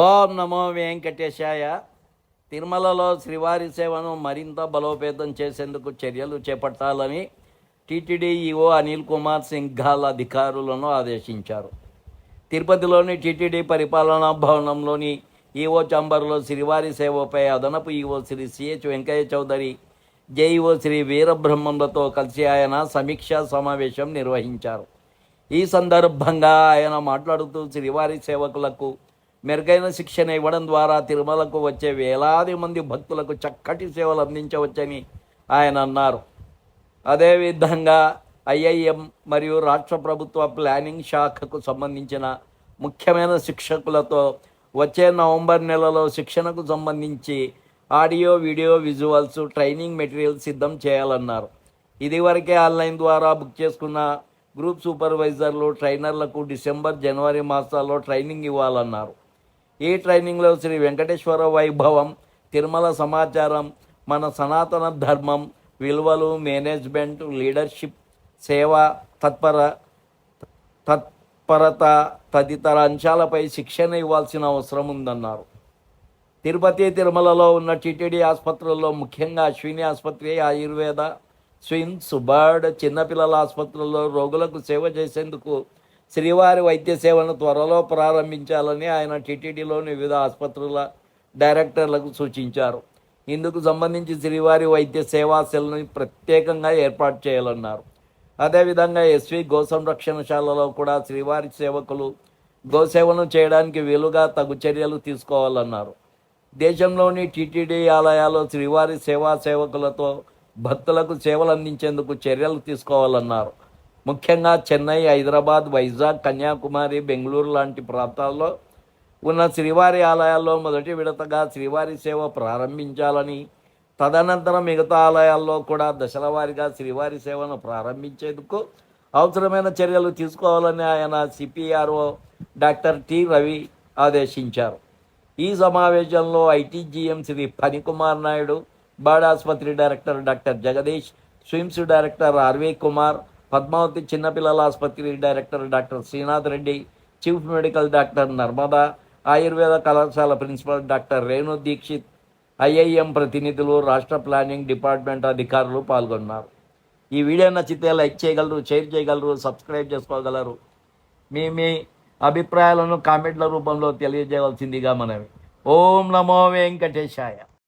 ఓం నమో వెంకటేశాయ. తిరుమలలో శ్రీవారి సేవను మరింత బలోపేతం చేసేందుకు చర్యలు చేపట్టాలని టీటీడీ ఈఓ అనిల్ కుమార్ సింఘాల్ అధికారులను ఆదేశించారు. తిరుపతిలోని టీటీడీ పరిపాలనా భవనంలోని ఈఓ చాంబర్లో శ్రీవారి సేవపై అదనపు EO Shri CH Venkaiah Chowdary JEO Shri వీరబ్రహ్మంలతో కలిసి ఆయన సమీక్షా సమావేశం నిర్వహించారు. ఈ సందర్భంగా ఆయన మాట్లాడుతూ శ్రీవారి సేవకులకు మెరుగైన శిక్షణ ఇవ్వడం ద్వారా తిరుమలకు వచ్చే వేలాది మంది భక్తులకు చక్కటి సేవలు అందించవచ్చని ఆయన అన్నారు. అదేవిధంగా ఐఐఎం మరియు రాష్ట్ర ప్రభుత్వ ప్లానింగ్ శాఖకు సంబంధించిన ముఖ్యమైన శిక్షకులతో వచ్చే నవంబర్ నెలలో శిక్షణకు సంబంధించి audio video visuals training material సిద్ధం చేయాలన్నారు. ఇదివరకే ఆన్లైన్ ద్వారా బుక్ చేసుకున్న గ్రూప్ సూపర్వైజర్లు ట్రైనర్లకు డిసెంబర్ జనవరి మాసాల్లో ట్రైనింగ్ ఇవ్వాలన్నారు. ఈ ట్రైనింగ్లో శ్రీ వెంకటేశ్వర వైభవం తిరుమల సమాచారం మన సనాతన ధర్మం విలువలు మేనేజ్మెంట్ లీడర్షిప్ సేవ తత్పర తత్పరత తదితర అంశాలపై శిక్షణ ఇవ్వాల్సిన అవసరం ఉందన్నారు. తిరుపతి తిరుమలలో ఉన్న టీటీడీ ఆసుపత్రుల్లో ముఖ్యంగా అశ్విని ఆసుపత్రి ఆయుర్వేద స్విమ్స్ బర్డ్ చిన్నపిల్లల ఆసుపత్రుల్లో రోగులకు సేవ చేసేందుకు శ్రీవారి వైద్య సేవను త్వరలో ప్రారంభించాలని ఆయన టీటీడీలోని వివిధ ఆసుపత్రుల డైరెక్టర్లకు సూచించారు. ఇందుకు సంబంధించి శ్రీవారి వైద్య సేవా సెల్ని ప్రత్యేకంగా ఏర్పాటు చేయాలన్నారు. అదేవిధంగా ఎస్వి గో సంరక్షణశాలలో కూడా శ్రీవారి సేవకులు గోసేవను చేయడానికి వీలుగా తగు చర్యలు తీసుకోవాలన్నారు. దేశంలోని టీటీడీ ఆలయాల్లో శ్రీవారి సేవా సేవకులతో భక్తులకు సేవలు అందించేందుకు చర్యలు తీసుకోవాలన్నారు. ముఖ్యంగా చెన్నై హైదరాబాద్ వైజాగ్ కన్యాకుమారి బెంగళూరు లాంటి ప్రాంతాల్లో ఉన్న శ్రీవారి ఆలయాల్లో మొదటి విడతగా శ్రీవారి సేవ ప్రారంభించాలని తదనంతరం మిగతా ఆలయాల్లో కూడా దశల వారీగా శ్రీవారి సేవను ప్రారంభించేందుకు అవసరమైన చర్యలు తీసుకోవాలని ఆయన సిపిఆర్ఓ డాక్టర్ టి రవి ఆదేశించారు. ఈ సమావేశంలో ఐటీజీఎం Shri Phanikumar Naidu బాడాసుపత్రి director doctor Jagadish SVIMS director RV Kumar Padmavathi చిన్నపిల్లల ఆసుపత్రి director doctor Srinath Reddy chief medical doctor Narmada Ayurveda కళాశాల principal doctor Renu Dixit IIM ప్రతినిధులు రాష్ట్ర ప్లానింగ్ డిపార్ట్మెంట్ అధికారులు పాల్గొన్నారు. ఈ వీడియో నచ్చితే లైక్ చేయగలరు షేర్ చేయగలరు సబ్స్క్రైబ్ చేసుకోగలరు. మీ మీ అభిప్రాయాలను కామెంట్ల రూపంలో తెలియజేయవలసిందిగా మనవి. ఓం నమో వెంకటేశాయ.